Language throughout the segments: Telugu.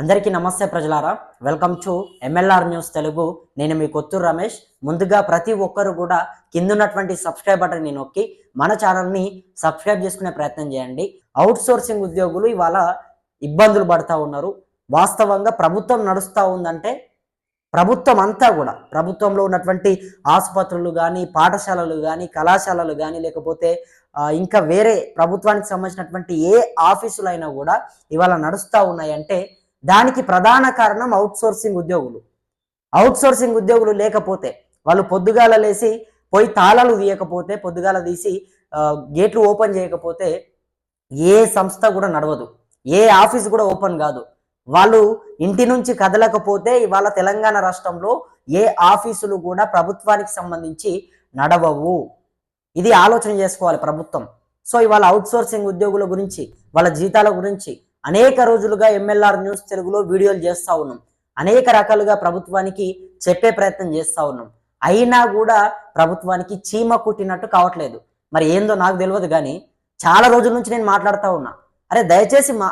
అందరికీ నమస్తే ప్రజలారా. Welcome to MLR news Telugu. నేను మీ కొత్తూరు రమేష్. ముందుగా ప్రతి ఒక్కరు కూడా కిందున్నటువంటి సబ్స్క్రైబ్ బటన్ని నొక్కి మన ఛానల్ని సబ్స్క్రైబ్ చేసుకునే ప్రయత్నం చేయండి. అవుట్ సోర్సింగ్ ఉద్యోగులు ఇవాళ ఇబ్బందులు పడతా ఉన్నారు. వాస్తవంగా ప్రభుత్వం నడుస్తూ ఉందంటే ప్రభుత్వం అంతా కూడా ప్రభుత్వంలో ఉన్నటువంటి ఆసుపత్రులు కానీ పాఠశాలలు కానీ కళాశాలలు కానీ లేకపోతే ఇంకా వేరే ప్రభుత్వానికి సంబంధించినటువంటి ఏ ఆఫీసులైనా కూడా ఇవాళ నడుస్తూ ఉన్నాయంటే దానికి ప్రధాన కారణం అవుట్ సోర్సింగ్ ఉద్యోగులు. అవుట్ సోర్సింగ్ ఉద్యోగులు లేకపోతే వాళ్ళు పొద్దుగాల లేసి పోయి తాళాలు తీయకపోతే పొద్దుగాల తీసి గేట్లు ఓపెన్ చేయకపోతే ఏ సంస్థ కూడా నడవదు. ఏ ఆఫీస్ కూడా ఓపెన్ కాదు. వాళ్ళు ఇంటి నుంచి కదలకపోతే ఇవాళ తెలంగాణ రాష్ట్రంలో ఏ ఆఫీసులు కూడా ప్రభుత్వానికి సంబంధించి నడవవు. ఇది ఆలోచన చేసుకోవాలి ప్రభుత్వం. సో ఇవాళ అవుట్ సోర్సింగ్ ఉద్యోగుల గురించి వాళ్ళ జీతాల గురించి అనేక రోజులుగా ఎంఎల్ఆర్ న్యూస్ తెలుగులో వీడియోలు చేస్తూ ఉన్నాం. అనేక రకాలుగా ప్రభుత్వానికి చెప్పే ప్రయత్నం చేస్తూ ఉన్నాం. అయినా కూడా ప్రభుత్వానికి చీమ కుట్టినట్టు కావట్లేదు. మరి ఏందో నాకు తెలియదు కానీ చాలా రోజుల నుంచి నేను మాట్లాడుతూ ఉన్నా. అరే దయచేసి మా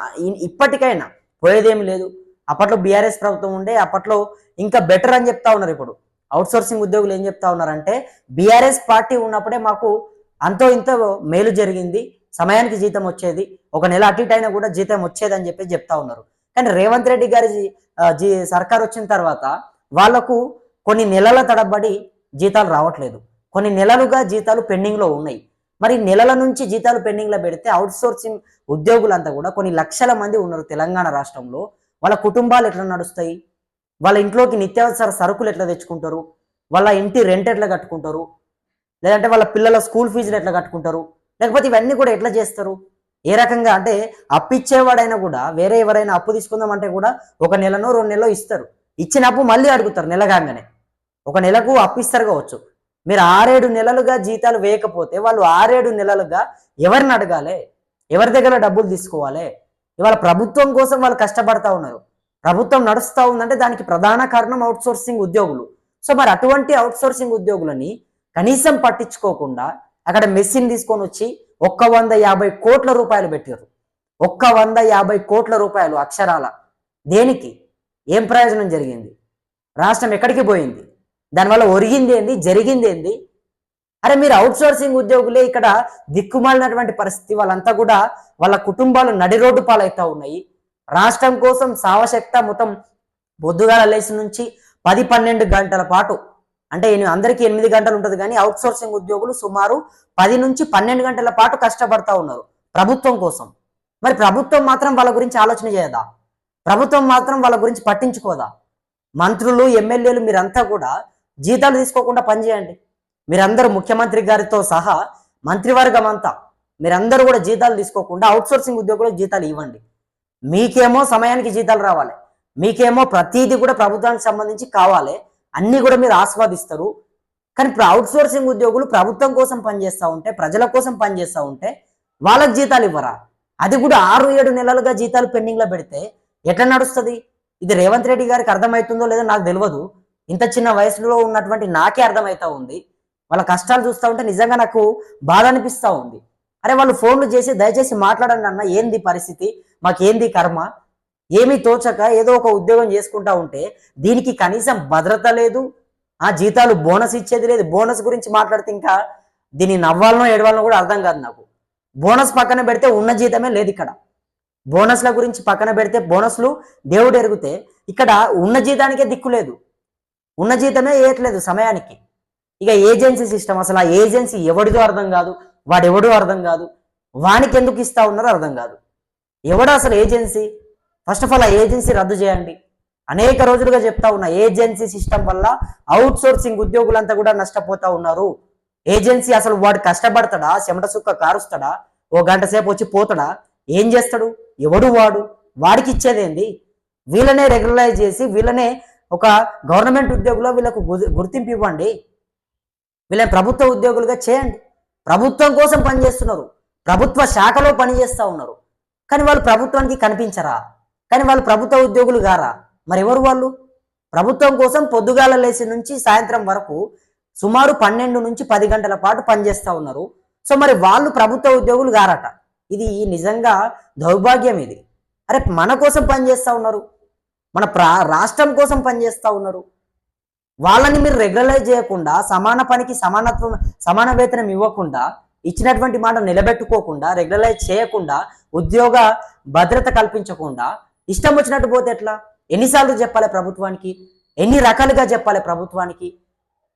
ఇప్పటికైనా పోయేదేమి లేదు. అప్పట్లో బీఆర్ఎస్ ప్రభుత్వం ఉండే అప్పట్లో ఇంకా బెటర్ అని చెప్తా ఉన్నారు ఇప్పుడు. అవుట్సోర్సింగ్ ఉద్యోగులు ఏం చెప్తా ఉన్నారంటే బీఆర్ఎస్ పార్టీ ఉన్నప్పుడే మాకు అంతో ఇంత మేలు జరిగింది. సమయానికి జీతం వచ్చేది ఒక నెల అటు ఇటు అయినా కూడా జీతం వచ్చేది అని చెప్పి చెప్తా ఉన్నారు. కానీ రేవంత్ రెడ్డి గారి జీ- సర్కార్ వచ్చిన తర్వాత వాళ్ళకు కొన్ని నెలల తడబడి జీతాలు రావట్లేదు. కొన్ని నెలలుగా జీతాలు పెండింగ్లో ఉన్నాయి. మరి నెలల నుంచి జీతాలు పెండింగ్లో పెడితే అవుట్ సోర్సింగ్ ఉద్యోగులంతా కూడా కొన్ని లక్షల మంది ఉన్నారు తెలంగాణ రాష్ట్రంలో. వాళ్ళ కుటుంబాలు ఎట్లా నడుస్తాయి? వాళ్ళ ఇంట్లోకి నిత్యావసర సరుకులు ఎట్లా తెచ్చుకుంటారు? వాళ్ళ ఇంటి రెంట్ ఎట్లా కట్టుకుంటారు? లేదంటే వాళ్ళ పిల్లల స్కూల్ ఫీజులు ఎట్లా కట్టుకుంటారు? లేకపోతే ఇవన్నీ కూడా ఎట్లా చేస్తారు? ఏ రకంగా? అంటే అప్పిచ్చేవాడైనా కూడా వేరే ఎవరైనా అప్పు తీసుకుందాం అంటే కూడా ఒక నెలనో రెండు నెలలో ఇస్తారు. ఇచ్చిన అప్పు మళ్ళీ అడుగుతారు నెల కాగానే ఒక నెలకు అప్పిస్తారు కావచ్చు. మీరు ఆరేడు నెలలుగా జీతాలు వేయకపోతే వాళ్ళు ఆరేడు నెలలుగా ఎవరిని అడగాలి? ఎవరి దగ్గర డబ్బులు తీసుకోవాలి? ఇవాళ ప్రభుత్వం కోసం వాళ్ళు కష్టపడతా ఉన్నారు. ప్రభుత్వం నడుస్తూ ఉందంటే దానికి ప్రధాన కారణం అవుట్ సోర్సింగ్ ఉద్యోగులు. సో మరి అటువంటి అవుట్ సోర్సింగ్ ఉద్యోగులని కనీసం పట్టించుకోకుండా అక్కడ మెషిన్ తీసుకొని వచ్చి ఒక్క వంద యాభై కోట్ల రూపాయలు పెట్టారు. ఒక్క వంద యాభై కోట్ల రూపాయలు అక్షరాల. దేనికి? ఏం ప్రయోజనం జరిగింది? రాష్ట్రం ఎక్కడికి పోయింది? దానివల్ల ఒరిగింది ఏంది? జరిగింది ఏంది? అరే మీరు అవుట్ సోర్సింగ్ ఉద్యోగులే ఇక్కడ దిక్కుమాలినటువంటి పరిస్థితి వాళ్ళంతా కూడా వాళ్ళ కుటుంబాలు నడి రోడ్డు పాలవుతా ఉన్నాయి. రాష్ట్రం కోసం సావశక్త మొత్తం బొద్దుగాల లేచి నుంచి పది పన్నెండు గంటల పాటు అంటే అందరికీ ఎనిమిది గంటలు ఉంటుంది కానీ అవుట్ సోర్సింగ్ ఉద్యోగులు సుమారు పది నుంచి పన్నెండు గంటల పాటు కష్టపడతా ఉన్నారు ప్రభుత్వం కోసం. మరి ప్రభుత్వం మాత్రం వాళ్ళ గురించి ఆలోచన చేయదా? ప్రభుత్వం మాత్రం వాళ్ళ గురించి పట్టించుకోదా? మంత్రులు ఎమ్మెల్యేలు మీరంతా కూడా జీతాలు తీసుకోకుండా పనిచేయండి మీరందరూ ముఖ్యమంత్రి గారితో సహా మంత్రివర్గం అంతా మీరందరూ కూడా జీతాలు తీసుకోకుండా అవుట్ సోర్సింగ్ ఉద్యోగులకు జీతాలు ఇవ్వండి. మీకేమో సమయానికి జీతాలు రావాలి. మీకేమో ప్రతిదీ కూడా ప్రభుత్వానికి సంబంధించి కావాలి. అన్నీ కూడా మీరు ఆస్వాదిస్తారు. కానీ ఇప్పుడు అవుట్ సోర్సింగ్ ఉద్యోగులు ప్రభుత్వం కోసం పనిచేస్తూ ఉంటే ప్రజల కోసం పనిచేస్తూ ఉంటే వాళ్ళకి జీతాలు ఇవ్వరా? అది కూడా ఆరు ఏడు నెలలుగా జీతాలు పెండింగ్లో పెడితే ఎట్లా నడుస్తుంది? ఇది రేవంత్ రెడ్డి గారికి అర్థమవుతుందో లేదో నాకు తెలియదు. ఇంత చిన్న వయసులో ఉన్నటువంటి నాకే అర్థమవుతా ఉంది. వాళ్ళ కష్టాలు చూస్తూ ఉంటే నిజంగా నాకు బాధ అనిపిస్తూ ఉంది. అరే వాళ్ళు ఫోన్లు చేసి దయచేసి మాట్లాడండి అన్న ఏంది పరిస్థితి? మాకేంది కర్మ? ఏమీ తోచక ఏదో ఒక ఉద్యోగం చేసుకుంటా ఉంటే దీనికి కనీసం భద్రత లేదు ఆ జీతాలు బోనస్ ఇచ్చేది లేదు. బోనస్ గురించి మాట్లాడితే ఇంకా దీన్ని నవ్వాలనో ఏడవాలనో కూడా అర్థం కాదు నాకు. బోనస్ పక్కన పెడితే ఉన్న జీతమే లేదు ఇక్కడ. బోనస్ల గురించి పక్కన పెడితే బోనస్లు దేవుడు ఎరిగితే ఇక్కడ ఉన్న జీతానికే దిక్కు లేదు. ఉన్న జీతమే వేయట్లేదు సమయానికి. ఇక ఏజెన్సీ సిస్టమ్ అసలు ఆ ఏజెన్సీ ఎవడిదో అర్థం కాదు వాడెవడో అర్థం కాదు వానికి ఎందుకు ఇస్తా ఉన్నారో అర్థం కాదు. ఎవడు అసలు ఏజెన్సీ? ఫస్ట్ ఆఫ్ ఆల్ ఆ ఏజెన్సీ రద్దు చేయండి. అనేక రోజులుగా చెప్తా ఉన్నా ఏజెన్సీ సిస్టమ్ వల్ల అవుట్ సోర్సింగ్ ఉద్యోగులంతా కూడా నష్టపోతా ఉన్నారు. ఏజెన్సీ అసలు వాడు కష్టపడతాడా? చెమట సుక్క కారుస్తాడా? ఓ గంట సేపు వచ్చి పోతాడా? ఏం చేస్తాడు? ఎవడు వాడు? వాడికి ఇచ్చేదేంది వీళ్ళనే రెగ్యులరైజ్ చేసి వీళ్ళనే ఒక గవర్నమెంట్ ఉద్యోగులో వీళ్ళకు గు- గుర్తింపు ఇవ్వండి. వీళ్ళని ప్రభుత్వ ఉద్యోగులుగా చేయండి. ప్రభుత్వం కోసం పనిచేస్తున్నారు. ప్రభుత్వ శాఖలో పనిచేస్తూ ఉన్నారు. కానీ వాళ్ళు ప్రభుత్వానికి కనిపించరా? కానీ వాళ్ళు ప్రభుత్వ ఉద్యోగులు గారా? మరి ఎవరు వాళ్ళు? ప్రభుత్వం కోసం పొద్దుగాల లేచి నుంచి సాయంత్రం వరకు సుమారు పన్నెండు నుంచి పది గంటల పాటు పనిచేస్తూ ఉన్నారు. సో మరి వాళ్ళు ప్రభుత్వ ఉద్యోగులు గారట. ఇది నిజంగా దౌర్భాగ్యం ఇది. అరే మన కోసం పనిచేస్తూ ఉన్నారు. మన ప్రా రాష్ట్రం కోసం పనిచేస్తూ ఉన్నారు. వాళ్ళని మీరు రెగ్యులైజ్ చేయకుండా సమాన పనికి సమానత్వం సమాన వేతనం ఇవ్వకుండా ఇచ్చినటువంటి మాట నిలబెట్టుకోకుండా రెగ్యులైజ్ చేయకుండా ఉద్యోగ భద్రత కల్పించకుండా ఇష్టం వచ్చినట్టు పోతే ఎట్లా? ఎన్నిసార్లు చెప్పాలి ప్రభుత్వానికి? ఎన్ని రకాలుగా చెప్పాలి ప్రభుత్వానికి?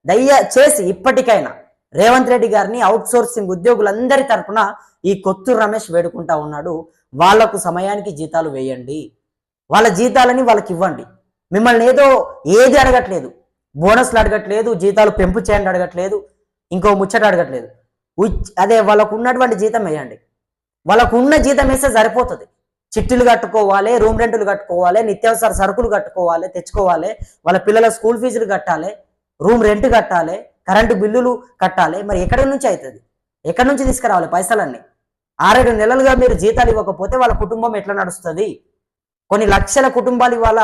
దయచేసి ఇప్పటికైనా రేవంత్ రెడ్డి గారిని అవుట్ సోర్సింగ్ ఉద్యోగులందరి తరఫున ఈ కొత్తూరు రమేష్ వేడుకుంటా ఉన్నాడు. వాళ్ళకు సమయానికి జీతాలు వేయండి. వాళ్ళ జీతాలని వాళ్ళకి ఇవ్వండి. మిమ్మల్ని ఏదో ఏది అడగట్లేదు. బోనస్లు అడగట్లేదు. జీతాలు పెంపు చేయండి అడగట్లేదు. ఇంకో ముచ్చట అడగట్లేదు. ఉచ్- అదే వాళ్ళకు ఉన్నటువంటి జీతం వేయండి. వాళ్ళకు ఉన్న జీతం వేస్తే సరిపోతుంది. చిట్టీలు కట్టుకోవాలి రూమ్ రెంట్లు కట్టుకోవాలి నిత్యావసర సరుకులు కట్టుకోవాలి తెచ్చుకోవాలి వాళ్ళ పిల్లల స్కూల్ ఫీజులు కట్టాలి రూమ్ రెంట్ కట్టాలి కరెంటు బిల్లులు కట్టాలి. మరి ఎక్కడి నుంచి అవుతుంది? ఎక్కడి నుంచి తీసుకురావాలి పైసలన్నీ? ఆరేడు నెలలుగా మీరు జీతాలు ఇవ్వకపోతే వాళ్ళ కుటుంబం ఎట్లా నడుస్తుంది? కొన్ని లక్షల కుటుంబాలు ఇవాళ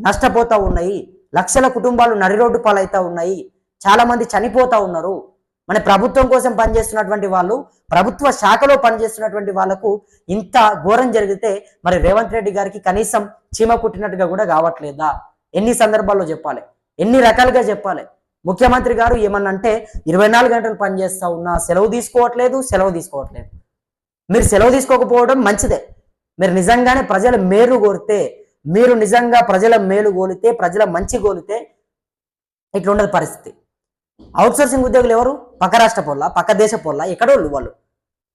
నష్టపోతా ఉన్నాయి. లక్షల కుటుంబాలు నడి రోడ్డు పాలవుతా ఉన్నాయి. చాలా మంది చనిపోతా ఉన్నారు. మన ప్రభుత్వం కోసం పనిచేస్తున్నటువంటి వాళ్ళు ప్రభుత్వ శాఖలో పనిచేస్తున్నటువంటి వాళ్ళకు ఇంత ఘోరం జరిగితే మరి రేవంత్ రెడ్డి గారికి కనీసం చీమ కుట్టినట్టుగా కూడా కావట్లేదా? ఎన్ని సందర్భాల్లో చెప్పాలి? ఎన్ని రకాలుగా చెప్పాలి? ముఖ్యమంత్రి గారు ఏమన్నంటే ఇరవై నాలుగు గంటలు పనిచేస్తా ఉన్నా సెలవు తీసుకోవట్లేదు సెలవు తీసుకోవట్లేదు. మీరు సెలవు తీసుకోకపోవడం మంచిదే. మీరు నిజంగానే ప్రజల మేలు కోరితే మీరు నిజంగా ప్రజల మేలు కోలితే ప్రజల మంచి కోలితే ఇట్లుండదు పరిస్థితి. అవుట్సోర్సింగ్ ఉద్యోగులు ఎవరు? పక్క రాష్ట్ర పొల్ల పక్క దేశ పొల్ల ఎక్కడోళ్ళు వాళ్ళు.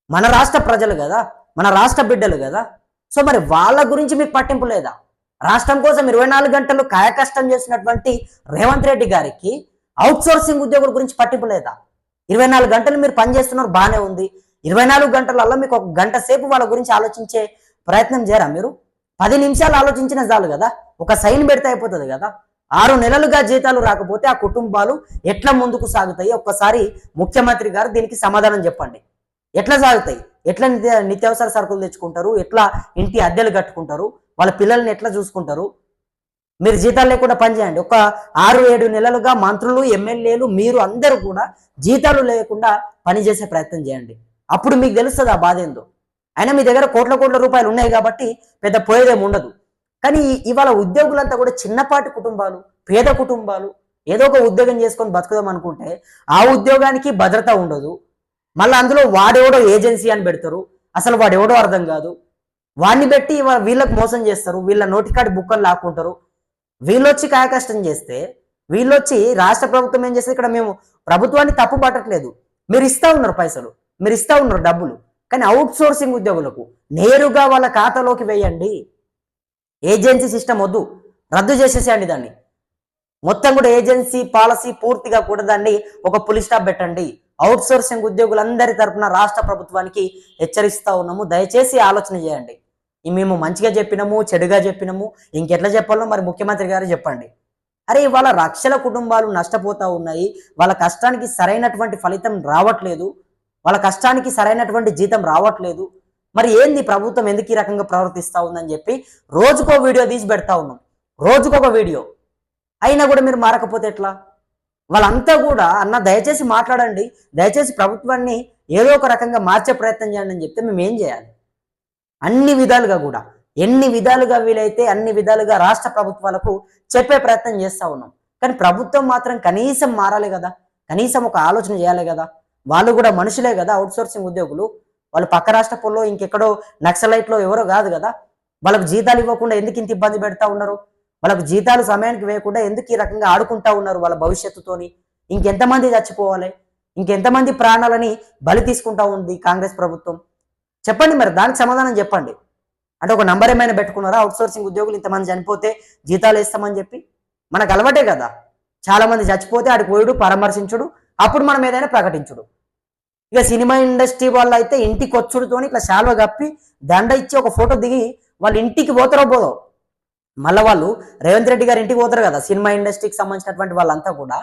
మన రాష్ట్ర ప్రజలు కదా మన రాష్ట్ర బిడ్డలు కదా. సో మరి వాళ్ళ గురించి మీకు పట్టింపు లేదా? రాష్ట్రం కోసం ఇరవై నాలుగు గంటలు కాయకష్టం చేసినటువంటి రేవంత్ రెడ్డి గారికి అవుట్సోర్సింగ్ ఉద్యోగుల గురించి పట్టింపు లేదా? ఇరవై నాలుగు గంటలు మీరు పనిచేస్తున్నారు బాగానే ఉంది. ఇరవై నాలుగు గంటలలో మీకు ఒక గంట సేపు వాళ్ళ గురించి ఆలోచించే ప్రయత్నం చేయరా మీరు? పది నిమిషాలు ఆలోచించిన చాలు కదా. ఒక సైన్ పెడితే అయిపోతుంది కదా. ఆరు నెలలుగా జీతాలు రాకపోతే ఆ కుటుంబాలు ఎట్లా ముందుకు సాగుతాయి? ఒక్కసారి ముఖ్యమంత్రి గారు దీనికి సమాధానం చెప్పండి. ఎట్లా సాగుతాయి? ఎట్లా నిత్యావసర సరుకులు తెచ్చుకుంటారు? ఎట్లా ఇంటి అద్దెలు కట్టుకుంటారు? వాళ్ళ పిల్లల్ని ఎట్లా చూసుకుంటారు? మీరు జీతాలు లేకుండా పనిచేయండి ఒక ఆరు ఏడు నెలలుగా మంత్రులు ఎమ్మెల్యేలు మీరు అందరూ కూడా జీతాలు లేకుండా పనిచేసే ప్రయత్నం చేయండి. అప్పుడు మీకు తెలుస్తుంది ఆ బాధ ఏందో. అయినా మీ దగ్గర కోట్ల కోట్ల రూపాయలు ఉన్నాయి కాబట్టి పెద్ద పోయేదేమి ఉండదు. కానీ ఇవాళ ఉద్యోగులంతా కూడా చిన్నపాటి కుటుంబాలు పేద కుటుంబాలు ఏదో ఒక ఉద్యోగం చేసుకొని బతుకుదాం అనుకుంటే ఆ ఉద్యోగానికి భద్రత ఉండదు. మళ్ళీ అందులో వాడెవడో ఏజెన్సీ అని పెడతారు. అసలు వాడెవడో అర్థం కాదు. వాడిని పెట్టి వీళ్ళకి మోసం చేస్తారు. వీళ్ళ నోటికాడి బుక్కలు లాక్కుంటారు. వీళ్ళొచ్చి కాయకష్టం చేస్తే వీళ్ళొచ్చి రాష్ట్ర ప్రభుత్వం ఏం చేస్తే ఇక్కడ మేము ప్రభుత్వాన్ని తప్పు పట్టట్లేదు. మీరు ఇస్తా ఉన్నారు పైసలు. మీరు ఇస్తా ఉన్నారు డబ్బులు. కానీ అవుట్ సోర్సింగ్ ఉద్యోగులకు నేరుగా వాళ్ళ ఖాతాలోకి వేయండి. ఏజెన్సీ సిస్టమ్ వద్దు. రద్దు చేసేసేయండి దాన్ని. మొత్తం కూడా ఏజెన్సీ పాలసీ పూర్తిగా కూడా దాన్ని ఒక పులి స్టాప్ పెట్టండి. అవుట్ సోర్సింగ్ ఉద్యోగులందరి తరపున రాష్ట్ర ప్రభుత్వానికి హెచ్చరిస్తా ఉన్నాము. దయచేసి ఆలోచన చేయండి. మేము మంచిగా చెప్పినాము చెడుగా చెప్పినాము ఇంకెట్లా చెప్పాలో మరి ముఖ్యమంత్రి గారు చెప్పండి. అరే వాళ్ళ లక్షల కుటుంబాలు నష్టపోతూ ఉన్నాయి. వాళ్ళ కష్టానికి సరైనటువంటి ఫలితం రావట్లేదు. వాళ్ళ కష్టానికి సరైనటువంటి జీతం రావట్లేదు. మరి ఏంది ప్రభుత్వం ఎందుకు ఈ రకంగా ప్రవర్తిస్తూ ఉందని చెప్పి రోజుకో వీడియో తీసి పెడతా ఉన్నాం. రోజుకొక వీడియో. అయినా కూడా మీరు మారకపోతే ఎట్లా? వాళ్ళంతా కూడా అన్న దయచేసి మాట్లాడండి. దయచేసి ప్రభుత్వాన్ని ఏదో ఒక రకంగా మార్చే ప్రయత్నం చేయండి అని చెప్తే మేము ఏం చేయాలి? అన్ని విధాలుగా కూడా ఎన్ని విధాలుగా వీలైతే అన్ని విధాలుగా రాష్ట్ర ప్రభుత్వాలకు చెప్పే ప్రయత్నం చేస్తా ఉన్నాం. కానీ ప్రభుత్వం మాత్రం కనీసం మారాలి కదా? కనీసం ఒక ఆలోచన చేయాలి కదా? వాళ్ళు కూడా మనుషులే కదా అవుట్సోర్సింగ్ ఉద్యోగులు. వాళ్ళు పక్క రాష్ట్ర పొల్లో ఇంకెక్కడో నక్సలైట్లో ఎవరో కాదు కదా. వాళ్ళకు జీతాలు ఇవ్వకుండా ఎందుకు ఇంత ఇబ్బంది పెడతా ఉన్నారు? వాళ్ళకు జీతాలు సమయానికి వేయకుండా ఎందుకు ఈ రకంగా ఆడుకుంటా ఉన్నారు వాళ్ళ భవిష్యత్తుతోని? ఇంకెంతమంది చచ్చిపోవాలి? ఇంకెంతమంది ప్రాణాలని బలి తీసుకుంటా ఉంది కాంగ్రెస్ ప్రభుత్వం? చెప్పండి మరి దానికి సమాధానం చెప్పండి. అంటే ఒక నంబర్ ఏమైనా పెట్టుకున్నారా? అవుట్సోర్సింగ్ ఉద్యోగులు ఇంతమంది చనిపోతే జీతాలు ఇస్తామని చెప్పి? మనకు అలవాటే కదా. చాలా మంది చచ్చిపోతే ఆడికి పోయుడు పరామర్శించుడు అప్పుడు మనం ఏదైనా ప్రకటించుడు. ఇక సినిమా ఇండస్ట్రీ వాళ్ళు అయితే ఇంటికి వచ్చుడుతో ఇట్లా శాల్వ కప్పి దండ ఇచ్చి ఒక ఫోటో దిగి వాళ్ళు ఇంటికి పోతారో పోదో. మళ్ళీ వాళ్ళు రేవంత్ రెడ్డి గారి ఇంటికి పోతారు కదా సినిమా ఇండస్ట్రీకి సంబంధించినటువంటి వాళ్ళంతా కూడా.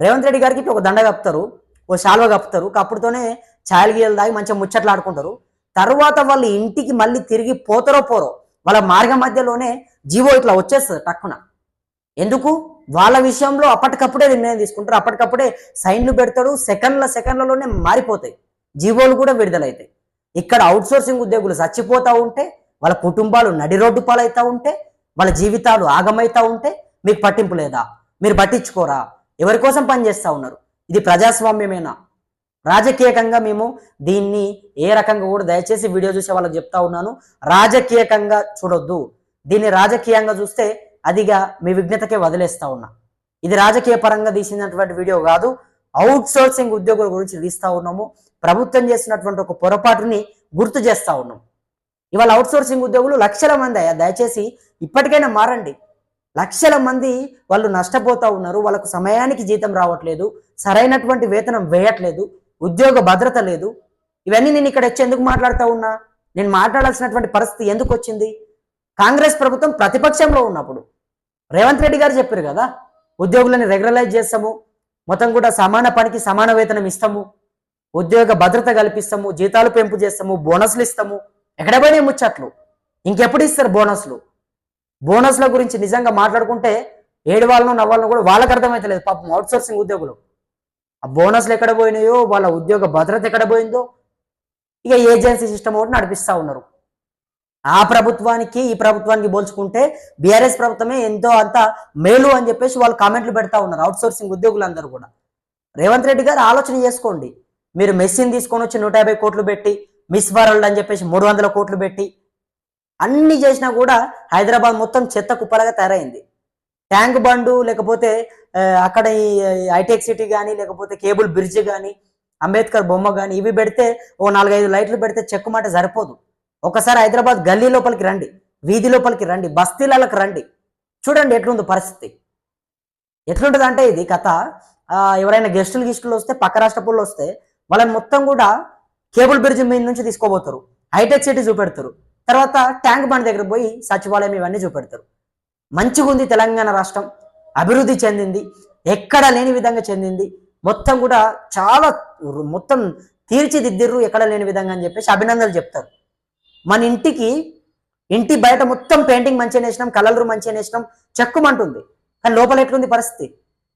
రేవంత్ రెడ్డి గారికి ఒక దండ కప్పుతారు ఓ శాల్వ కప్పుతారు కప్పుడుతోనే ఛాయలు గీయలు దాగి మంచిగా ముచ్చట్లు ఆడుకుంటారు తర్వాత వాళ్ళు ఇంటికి మళ్ళీ తిరిగి పోతారో పోరో వాళ్ళ మార్గ మధ్యలోనే జీవో ఇట్లా వచ్చేస్తుంది టక్కున. ఎందుకు? వాళ్ళ విషయంలో అప్పటికప్పుడే నిర్ణయం తీసుకుంటారు. అప్పటికప్పుడే సైన్లు పెడతాడు సెకండ్ల సెకండ్లలోనే మారిపోతాయి. జీవోలు కూడా విడుదలవుతాయి ఇక్కడ అవుట్సోర్సింగ్ ఉద్యోగులు చచ్చిపోతూ ఉంటే వాళ్ళ కుటుంబాలు నడి రోడ్డు పాలవుతూ ఉంటే వాళ్ళ జీవితాలు ఆగమవుతూ ఉంటే మీకు పట్టింపు లేదా? మీరు పట్టించుకోరా? ఎవరి కోసం పనిచేస్తూ ఉన్నారు? ఇది ప్రజాస్వామ్యమేనా? రాజకీయకంగా మేము దీన్ని ఏ రకంగా కూడా దయచేసి వీడియో చూసే వాళ్ళకి చెప్తా ఉన్నాను. రాజకీయకంగా చూడొద్దు. దీన్ని రాజకీయంగా చూస్తే అదిగా మీ విఘ్నతకే వదిలేస్తా ఉన్నా. ఇది రాజకీయ పరంగా తీసినటువంటి వీడియో కాదు అవుట్ సోర్సింగ్ ఉద్యోగుల గురించి తీస్తా ఉన్నాము. ప్రభుత్వం చేసినటువంటి ఒక పొరపాటుని గుర్తు చేస్తా ఉన్నాం. ఇవాళ అవుట్ సోర్సింగ్ ఉద్యోగులు లక్షల మంది అయ్యా దయచేసి ఇప్పటికైనా మారండి. లక్షల మంది వాళ్ళు నష్టపోతా ఉన్నారు వాళ్ళకు సమయానికి జీతం రావట్లేదు సరైనటువంటి వేతనం వేయట్లేదు ఉద్యోగ భద్రత లేదు. ఇవన్నీ నేను ఇక్కడ వచ్చి ఎందుకు మాట్లాడుతూ ఉన్నా? నేను మాట్లాడాల్సినటువంటి పరిస్థితి ఎందుకు వచ్చింది? కాంగ్రెస్ ప్రభుత్వం ప్రతిపక్షంలో ఉన్నప్పుడు రేవంత్ రెడ్డి గారు చెప్పారు కదా ఉద్యోగులని రెగ్యులరైజ్ చేస్తాము మొత్తం కూడా సమాన పనికి సమాన వేతనం ఇస్తాము ఉద్యోగ భద్రత కల్పిస్తాము జీతాలు పెంపు చేస్తాము బోనస్లు ఇస్తాము. ఎక్కడ పోయినాయి ముచ్చట్లు? ఇంకెప్పుడు ఇస్తారు బోనస్లు? బోనస్ల గురించి నిజంగా మాట్లాడుకుంటే ఏడు వాళ్ళను నవ్వాలను కూడా వాళ్ళకి అర్థమైతలేదు. పాపం అవుట్ సోర్సింగ్ ఉద్యోగులు. ఆ బోనస్లు ఎక్కడ పోయినాయో వాళ్ళ ఉద్యోగ భద్రత ఎక్కడ పోయిందో ఇక ఏజెన్సీ సిస్టమ్ ఒకటి నడిపిస్తా ఉన్నారు. ఆ ప్రభుత్వానికి ఈ ప్రభుత్వానికి పోల్చుకుంటే బీఆర్ఎస్ ప్రభుత్వమే ఎంతో అంత మేలు అని చెప్పేసి వాళ్ళు కామెంట్లు పెడతా ఉన్నారు అవుట్ సోర్సింగ్ ఉద్యోగులందరూ కూడా. రేవంత్ రెడ్డి గారు ఆలోచన చేసుకోండి. మీరు మెస్సిని తీసుకొని వచ్చి నూట యాభై కోట్లు పెట్టి మిస్ వరల్డ్ అని చెప్పేసి మూడు వందల కోట్లు పెట్టి అన్ని చేసినా కూడా హైదరాబాద్ మొత్తం చెత్త కుప్పలాగా తయారైంది. ట్యాంక్ బండు లేకపోతే అక్కడ ఈ హైటెక్ సిటీ కానీ లేకపోతే కేబుల్ బ్రిడ్జ్ కానీ అంబేద్కర్ బొమ్మ కానీ ఇవి పెడితే ఓ నాలుగైదు లైట్లు పెడితే చెక్కు మాట సరిపోదు. ఒకసారి హైదరాబాద్ గల్లీ లోపలికి రండి వీధి లోపలికి రండి బస్తీలకు రండి. చూడండి ఎట్లుంది పరిస్థితి. ఎట్లుంటుంది అంటే ఇది కథ. ఎవరైనా గెస్టులు గిస్టులు వస్తే పక్క రాష్ట్రపుల్లు వస్తే వాళ్ళని మొత్తం కూడా కేబుల్ బ్రిడ్జ్ మీద నుంచి తీసుకోబోతారు. Hitech city చూపెడతారు. తర్వాత ట్యాంక్ బండ్ దగ్గర పోయి సచివాలయం ఇవన్నీ చూపెడతారు. మంచిగా ఉంది తెలంగాణ రాష్ట్రం. అభివృద్ధి చెందింది. ఎక్కడ లేని విధంగా చెందింది. మొత్తం కూడా చాలా మొత్తం తీర్చిదిద్దిర్రు ఎక్కడ లేని విధంగా అని చెప్పేసి అభినందనలు చెప్తారు. మన ఇంటికి ఇంటి బయట మొత్తం పెయింటింగ్ మంచిగా వేసినాం కలర్లు మంచిగా వేసినాం చెక్కుమంటుంది. కానీ లోపల ఎట్లుంది పరిస్థితి?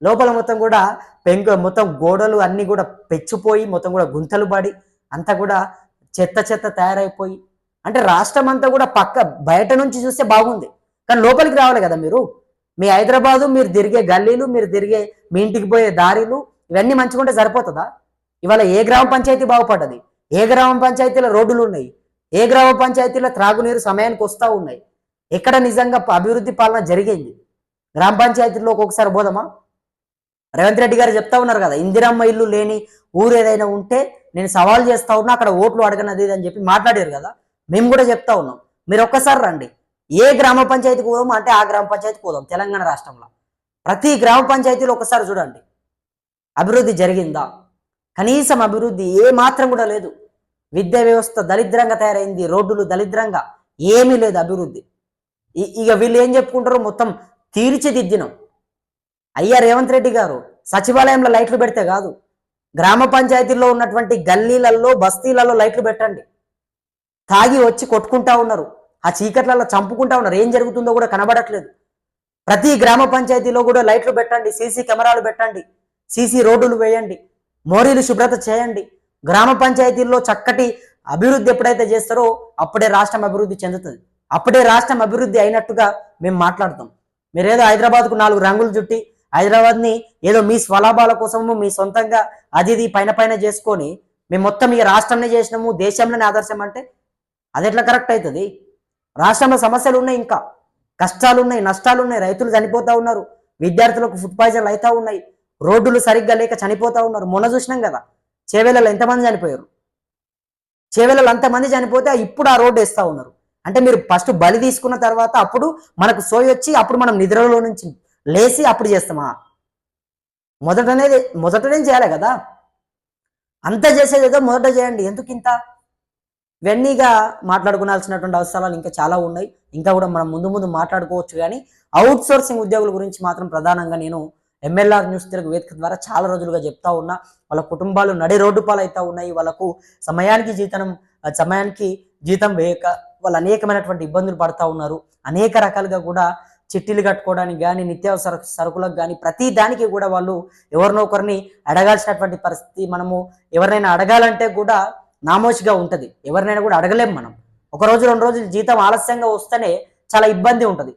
లోపల మొత్తం కూడా పెంకు మొత్తం గోడలు అన్ని కూడా పెచ్చిపోయి మొత్తం కూడా గుంతలు పడి అంతా కూడా చెత్త చెత్త తయారైపోయి. అంటే రాష్ట్రం అంతా కూడా పక్క బయట నుంచి చూస్తే బాగుంది. కానీ లోపలికి రావాలి కదా మీరు? మీ హైదరాబాదు మీరు తిరిగే గల్లీలు మీరు తిరిగే మీ ఇంటికి పోయే దారిలు ఇవన్నీ మంచిగుంటే సరిపోతుందా? ఇవాళ ఏ గ్రామ పంచాయతీ బాగుపడ్డది? ఏ గ్రామ పంచాయతీలో రోడ్డులు ఉన్నాయి? ఏ గ్రామ పంచాయతీలో త్రాగునీరు సమయానికి వస్తూ ఉన్నాయి? ఎక్కడ నిజంగా అభివృద్ధి పాలన జరిగింది? గ్రామ పంచాయతీలో ఒక్కొక్కసారి పోదామా రేవంత్ రెడ్డి గారు చెప్తా ఉన్నారు కదా ఇందిరమ్మ ఇల్లు లేని ఊరు ఏదైనా ఉంటే నేను సవాల్ చేస్తా ఉన్నా అక్కడ ఓట్లు అడగనది అని చెప్పి మాట్లాడారు కదా మేము కూడా చెప్తా ఉన్నాం. మీరు ఒక్కసారి రండి. ఏ గ్రామ పంచాయతీకి పోదాం అంటే ఆ గ్రామ పంచాయతీకి పోదాం తెలంగాణ రాష్ట్రంలో. ప్రతి గ్రామ పంచాయతీలో ఒకసారి చూడండి. అభివృద్ధి జరిగిందా? కనీసం అభివృద్ధి ఏ మాత్రం కూడా లేదు. విద్యా వ్యవస్థ దరిద్రంగా తయారైంది రోడ్డులు దరిద్రంగా ఏమీ లేదు అభివృద్ధి. ఇక వీళ్ళు ఏం చెప్పుకుంటారు? మొత్తం తీర్చిదిద్దినం. అయ్యా రేవంత్ రెడ్డి గారు సచివాలయంలో లైట్లు పెడితే కాదు గ్రామ పంచాయతీల్లో ఉన్నటువంటి గల్లీలలో బస్తీలలో లైట్లు పెట్టండి. తాగి వచ్చి కొట్టుకుంటా ఉన్నారు. ఆ చీకట్లలో చంపుకుంటా ఉన్నారు. ఏం జరుగుతుందో కూడా కనబడట్లేదు. ప్రతి గ్రామ పంచాయతీలో కూడా లైట్లు పెట్టండి సీసీ కెమెరాలు పెట్టండి సీసీ రోడ్డులు వేయండి మోరీలు శుభ్రత చేయండి. గ్రామ పంచాయతీల్లో చక్కటి అభివృద్ధి ఎప్పుడైతే చేస్తారో అప్పుడే రాష్ట్రం అభివృద్ధి చెందుతుంది. అప్పుడే రాష్ట్రం అభివృద్ధి అయినట్టుగా మేము మాట్లాడతాం. మీరేదో హైదరాబాద్కు నాలుగు రంగులు చుట్టి హైదరాబాద్ని ఏదో మీ స్వలాభాల కోసము మీ సొంతంగా అది ఇది పైన పైన చేసుకొని మేము మొత్తం ఈ రాష్ట్రంలో చేసినాము దేశంలోనే ఆదర్శం అంటే అది ఎట్లా కరెక్ట్ అవుతుంది? రాష్ట్రంలో సమస్యలు ఉన్నాయి ఇంకా. కష్టాలు ఉన్నాయి నష్టాలు ఉన్నాయి రైతులు చనిపోతా ఉన్నారు విద్యార్థులకు ఫుడ్ పాయిజన్లు అవుతా ఉన్నాయి రోడ్డులు సరిగ్గా లేక చనిపోతా ఉన్నారు మొన్న చూసినాం కదా. చేవేలలో ఎంతమంది చనిపోయారు? చేవేళ్ళలో అంతమంది చనిపోతే ఇప్పుడు ఆ రోడ్డు వేస్తూ ఉన్నారు. అంటే మీరు ఫస్ట్ బలి తీసుకున్న తర్వాత అప్పుడు మనకు సోయి వచ్చి అప్పుడు మనం నిద్రలో నుంచి లేచి అప్పుడు చేస్తామా? మొదటనే మొదటనే చేయాలి కదా? అంత చేసేది ఏదో మొదట చేయండి. ఎందుకు ఇంత? ఇవన్నీగా మాట్లాడుకోవాల్సినటువంటి అవసరాలు ఇంకా చాలా ఉన్నాయి. ఇంకా కూడా మనం ముందు ముందు మాట్లాడుకోవచ్చు కానీ అవుట్ సోర్సింగ్ ఉద్యోగుల గురించి మాత్రం ప్రధానంగా నేను ఎంఎల్ఆర్ న్యూస్ తెలుగు వేదిక ద్వారా చాలా రోజులుగా చెప్తా ఉన్నా వాళ్ళ కుటుంబాలు నడి రోడ్డు పాలైతా ఉన్నాయి వాళ్ళకు సమయానికి జీతం సమయానికి జీతం వేయక వాళ్ళు అనేకమైనటువంటి ఇబ్బందులు పడతా ఉన్నారు. అనేక రకాలుగా కూడా చిట్టీలు కట్టుకోవడానికి కానీ నిత్యావసర సరుకులకు కానీ ప్రతి దానికి కూడా వాళ్ళు ఎవరినో ఒకరిని అడగాల్సినటువంటి పరిస్థితి మనము ఎవరినైనా అడగాలంటే కూడా నామోషిగా ఉంటుంది. ఎవరినైనా కూడా అడగలేం మనం. ఒక రోజు రెండు రోజులు జీతం ఆలస్యంగా వస్తేనే చాలా ఇబ్బంది ఉంటుంది.